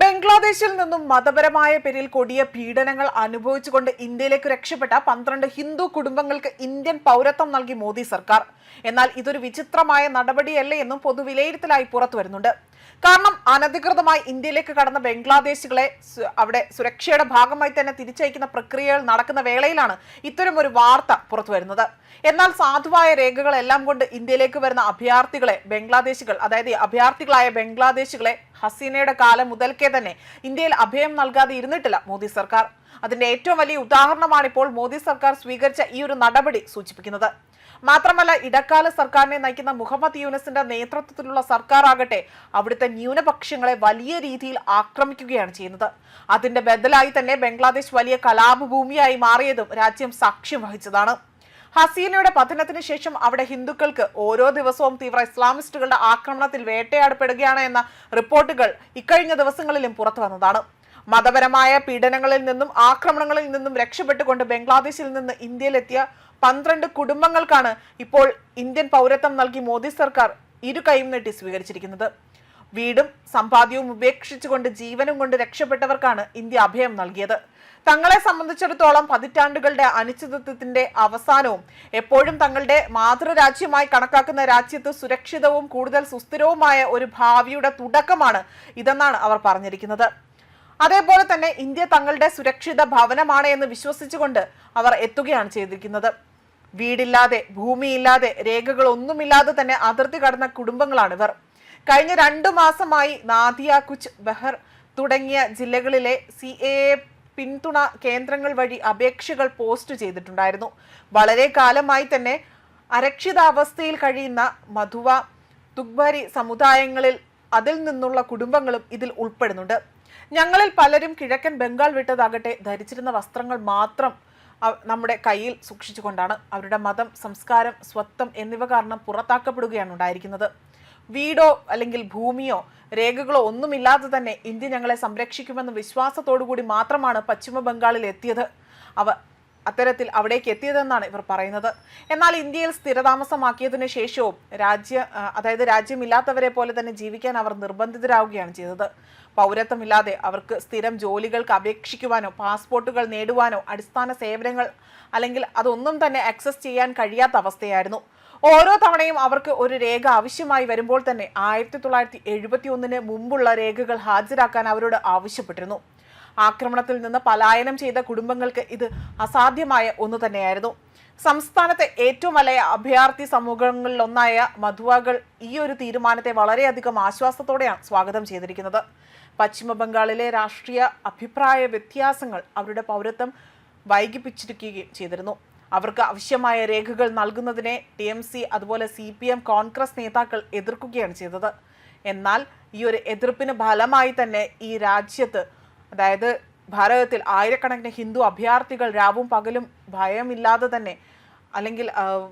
ബംഗ്ലാദേശിൽ നിന്നും മതപരമായ പേരിൽ കൊടിയ പീഡനങ്ങൾ അനുഭവിച്ചുകൊണ്ട് ഇന്ത്യയിലേക്ക് രക്ഷപ്പെട്ട പന്ത്രണ്ട് ഹിന്ദു കുടുംബങ്ങൾക്ക് ഇന്ത്യൻ പൗരത്വം നൽകി മോദി സർക്കാർ. എന്നാൽ ഇതൊരു വിചിത്രമായ നടപടിയല്ലേ എന്നും പൊതുവിലയിരുത്തലായി പുറത്തു വരുന്നുണ്ട് കാരണം അനധികൃതമായി ഇന്ത്യയിലേക്ക് കടന്ന ബംഗ്ലാദേശികളെ അവിടെ സുരക്ഷയുടെ ഭാഗമായി തന്നെ തിരിച്ചയക്കുന്ന പ്രക്രിയകൾ നടക്കുന്ന വേളയിലാണ് ഇത്തരം ഒരു വാർത്ത പുറത്തു വരുന്നത് എന്നാൽ സാധുവായ രേഖകളെല്ലാം കൊണ്ട് ഇന്ത്യയിലേക്ക് വരുന്ന അഭയാർത്ഥികളെ ബംഗ്ലാദേശികൾ അതായത് അഭയാർത്ഥികളായ ബംഗ്ലാദേശികളെ ഹസീനയുടെ കാലം മുതൽക്കേ തന്നെ ഇന്ത്യയിൽ അഭയം നൽകാതെ ഇരുന്നിട്ടില്ല മോദി സർക്കാർ. അതിന്റെ ഏറ്റവും വലിയ ഉദാഹരണമാണ് ഇപ്പോൾ മോദി സർക്കാർ സ്വീകരിച്ച ഈ ഒരു നടപടി സൂചിപ്പിക്കുന്നത്. മാത്രമല്ല ഇടക്കാല സർക്കാരിനെ നയിക്കുന്ന മുഹമ്മദ് യൂനസിന്റെ നേതൃത്വത്തിലുള്ള സർക്കാർ ആകട്ടെ അവിടുത്തെ ന്യൂനപക്ഷങ്ങളെ വലിയ രീതിയിൽ ആക്രമിക്കുകയാണ് ചെയ്യുന്നത്. അതിന്റെ ബദലായി തന്നെ ബംഗ്ലാദേശ് വലിയ കലാപഭൂമിയായി മാറിയതും രാജ്യം സാക്ഷ്യം വഹിച്ചതാണ്. ഹസീനയുടെ പതനത്തിന് ശേഷം അവിടെ ഹിന്ദുക്കൾക്ക് ഓരോ ദിവസവും തീവ്ര ഇസ്ലാമിസ്റ്റുകളുടെ ആക്രമണത്തിൽ വേട്ടയാടപ്പെടുകയാണ് എന്ന റിപ്പോർട്ടുകൾ ഇക്കഴിഞ്ഞ ദിവസങ്ങളിലും പുറത്തു വന്നതാണ്. മതപരമായ പീഡനങ്ങളിൽ നിന്നും ആക്രമണങ്ങളിൽ നിന്നും രക്ഷപ്പെട്ടുകൊണ്ട് ബംഗ്ലാദേശിൽ നിന്ന് ഇന്ത്യയിലെത്തിയ പന്ത്രണ്ട് കുടുംബങ്ങൾക്കാണ് ഇപ്പോൾ ഇന്ത്യൻ പൗരത്വം നൽകി മോദി സർക്കാർ ഇരു കൈയും നീട്ടി സ്വീകരിച്ചിരിക്കുന്നത്. വീടും സമ്പാദ്യവും ഉപേക്ഷിച്ചുകൊണ്ട് ജീവനും കൊണ്ട് രക്ഷപ്പെട്ടവർക്കാണ് ഇന്ത്യ അഭയം നൽകിയത്. തങ്ങളെ സംബന്ധിച്ചിടത്തോളം പതിറ്റാണ്ടുകളുടെ അനിശ്ചിതത്വത്തിന്റെ അവസാനവും എപ്പോഴും തങ്ങളുടെ മാതൃരാജ്യമായി കണക്കാക്കുന്ന രാജ്യത്ത് സുരക്ഷിതവും കൂടുതൽ സുസ്ഥിരവുമായ ഒരു ഭാവിയുടെ തുടക്കമാണ് ഇതെന്നാണ് അവർ പറഞ്ഞിരിക്കുന്നത്. അതേപോലെ തന്നെ ഇന്ത്യ തങ്ങളുടെ സുരക്ഷിത ഭവനമാണ് എന്ന് വിശ്വസിച്ചുകൊണ്ട് അവർ എത്തുകയാണ് ചെയ്തിരിക്കുന്നത്. വീടില്ലാതെ ഭൂമിയില്ലാതെ രേഖകളൊന്നുമില്ലാതെ തന്നെ അതിർത്തി കടന്ന കുടുംബങ്ങളാണിവർ കഴിഞ്ഞ രണ്ടു മാസമായി നാദിയ കുച്ച് ബെഹർ തുടങ്ങിയ ജില്ലകളിലെ സി എ പിന്തുണ കേന്ദ്രങ്ങൾ വഴി അപേക്ഷകൾ പോസ്റ്റ് ചെയ്തിട്ടുണ്ടായിരുന്നു. വളരെ കാലമായി തന്നെ അരക്ഷിതാവസ്ഥയിൽ കഴിയുന്ന മധുവ തുഗ്ബരി സമുദായങ്ങളിൽ അതിൽ നിന്നുള്ള കുടുംബങ്ങളും ഇതിൽ ഉൾപ്പെടുന്നുണ്ട്. ഞങ്ങളിൽ പലരും കിഴക്കൻ ബംഗാൾ വിട്ടതാകട്ടെ ധരിച്ചിരുന്ന വസ്ത്രങ്ങൾ മാത്രം നമ്മുടെ കയ്യിൽ സൂക്ഷിച്ചുകൊണ്ടാണ് അവരുടെ മതം സംസ്കാരം സ്വത്വം എന്നിവ കാരണം പുറത്താക്കപ്പെടുകയാണ് ഉണ്ടായിരിക്കുന്നത്. വീടോ അല്ലെങ്കിൽ ഭൂമിയോ രേഖകളോ ഒന്നുമില്ലാതെ തന്നെ ഇന്ത്യ ഞങ്ങളെ സംരക്ഷിക്കുമെന്ന വിശ്വാസത്തോടുകൂടി മാത്രമാണ് പശ്ചിമ ബംഗാളിൽ എത്തിയത്. അവ അത്തരത്തിൽ അവിടേക്ക് എത്തിയതെന്നാണ് ഇവർ പറയുന്നത്. എന്നാൽ ഇന്ത്യയിൽ സ്ഥിരതാമസമാക്കിയതിനു ശേഷവും രാജ്യ അതായത് രാജ്യമില്ലാത്തവരെ പോലെ തന്നെ ജീവിക്കാൻ അവർ നിർബന്ധിതരാവുകയാണ് ചെയ്തത്. പൗരത്വമില്ലാതെ അവർക്ക് സ്ഥിരം ജോലികൾക്ക് അപേക്ഷിക്കുവാനോ പാസ്പോർട്ടുകൾ നേടുവാനോ അടിസ്ഥാന സേവനങ്ങൾ അല്ലെങ്കിൽ അതൊന്നും തന്നെ ആക്സസ് ചെയ്യാൻ കഴിയാത്ത അവസ്ഥയായിരുന്നു. ഓരോ തവണയും അവർക്ക് ഒരു രേഖ ആവശ്യമായി വരുമ്പോൾ തന്നെ ആയിരത്തി തൊള്ളായിരത്തി എഴുപത്തി ഒന്നിന് മുമ്പുള്ള രേഖകൾ ഹാജരാക്കാൻ അവരോട് ആവശ്യപ്പെട്ടിരുന്നു. ആക്രമണത്തിൽ നിന്ന് പലായനം ചെയ്ത കുടുംബങ്ങൾക്ക് ഇത് അസാധ്യമായ ഒന്ന് തന്നെയായിരുന്നു. സംസ്ഥാനത്തെ ഏറ്റവും വലിയ അഭയാർത്ഥി സമൂഹങ്ങളിലൊന്നായ മധുവകൾ ഈ ഒരു തീരുമാനത്തെ വളരെയധികം ആശ്വാസത്തോടെയാണ് സ്വാഗതം ചെയ്തിരിക്കുന്നത്. പശ്ചിമ ബംഗാളിലെ രാഷ്ട്രീയ അഭിപ്രായ വ്യത്യാസങ്ങൾ അവരുടെ പൗരത്വം വൈകിപ്പിച്ചിരിക്കുകയും ചെയ്തിരുന്നു. അവർക്ക് ആവശ്യമായ രേഖകൾ നൽകുന്നതിനെ ടി എം സി അതുപോലെ സി പി എം കോൺഗ്രസ് നേതാക്കൾ എതിർക്കുകയാണ് ചെയ്തത്. എന്നാൽ ഈ ഒരു എതിർപ്പിന് ഫലമായി തന്നെ ഈ രാജ്യത്ത് അതായത് ഭാരതത്തിൽ ആയിരക്കണക്കിന് ഹിന്ദു അഭയാർത്ഥികൾ രാവും പകലും ഭയമില്ലാതെ തന്നെ അല്ലെങ്കിൽ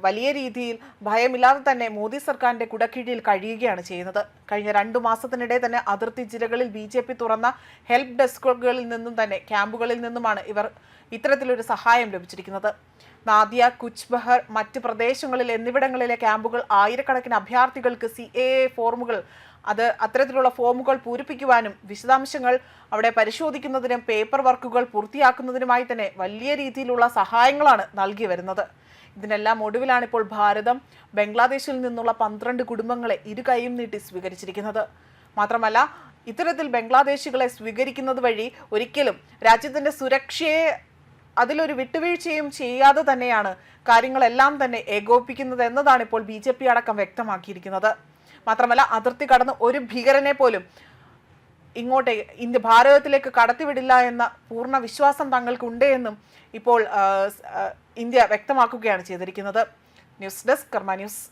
വലിയ രീതിയിൽ ഭയമില്ലാതെ തന്നെ മോദി സർക്കാരിന്റെ കുടക്കീഴിൽ കഴിയുകയാണ് ചെയ്യുന്നത്. കഴിഞ്ഞ രണ്ടു മാസത്തിനിടെ തന്നെ അതിർത്തി ജില്ലകളിൽ ബി ജെ പി തുറന്ന ഹെൽപ്പ് ഡെസ്കുകളിൽ നിന്നും തന്നെ ക്യാമ്പുകളിൽ നിന്നുമാണ് ഇവർ ഇത്തരത്തിലൊരു സഹായം ലഭിച്ചിരിക്കുന്നത്. നാദിയ കുച്ച് ബഹർ മറ്റ് പ്രദേശങ്ങളിൽ എന്നിവിടങ്ങളിലെ ക്യാമ്പുകൾ ആയിരക്കണക്കിന് അഭയാർത്ഥികൾക്ക് സി എ ഫോർമുകൾ അത് അത്തരത്തിലുള്ള ഫോമുകൾ പൂരിപ്പിക്കുവാനും വിശദാംശങ്ങൾ അവിടെ പരിശോധിക്കുന്നതിനും പേപ്പർ വർക്കുകൾ പൂർത്തിയാക്കുന്നതിനുമായി തന്നെ വലിയ രീതിയിലുള്ള സഹായങ്ങളാണ് നൽകി വരുന്നത്. ഇതിനെല്ലാം ഒടുവിലാണ് ഇപ്പോൾ ഭാരതം ബംഗ്ലാദേശിൽ നിന്നുള്ള പന്ത്രണ്ട് കുടുംബങ്ങളെ ഇരു കൈയും നീട്ടി സ്വീകരിച്ചിരിക്കുന്നത്. മാത്രമല്ല ഇത്തരത്തിൽ ബംഗ്ലാദേശികളെ സ്വീകരിക്കുന്നത് വഴി ഒരിക്കലും രാജ്യത്തിന്റെ സുരക്ഷയെ അതിലൊരു വിട്ടുവീഴ്ചയും ചെയ്യാതെ തന്നെയാണ് കാര്യങ്ങളെല്ലാം തന്നെ ഏകോപിപ്പിക്കുന്നത് എന്നതാണ് ഇപ്പോൾ ബി ജെ പി അടക്കം വ്യക്തമാക്കിയിരിക്കുന്നത്. മാത്രമല്ല അതിർത്തി കടന്ന് ഒരു ഭീകരനെ പോലും ഇങ്ങോട്ടേ ഇന്ത്യ ഭാരതത്തിലേക്ക് കടത്തിവിടില്ല എന്ന പൂർണ വിശ്വാസം തങ്ങൾക്കുണ്ട് എന്നും ഇപ്പോൾ ഇന്ത്യ വ്യക്തമാക്കുകയാണ് ചെയ്തിരിക്കുന്നത്. News desk Karma news.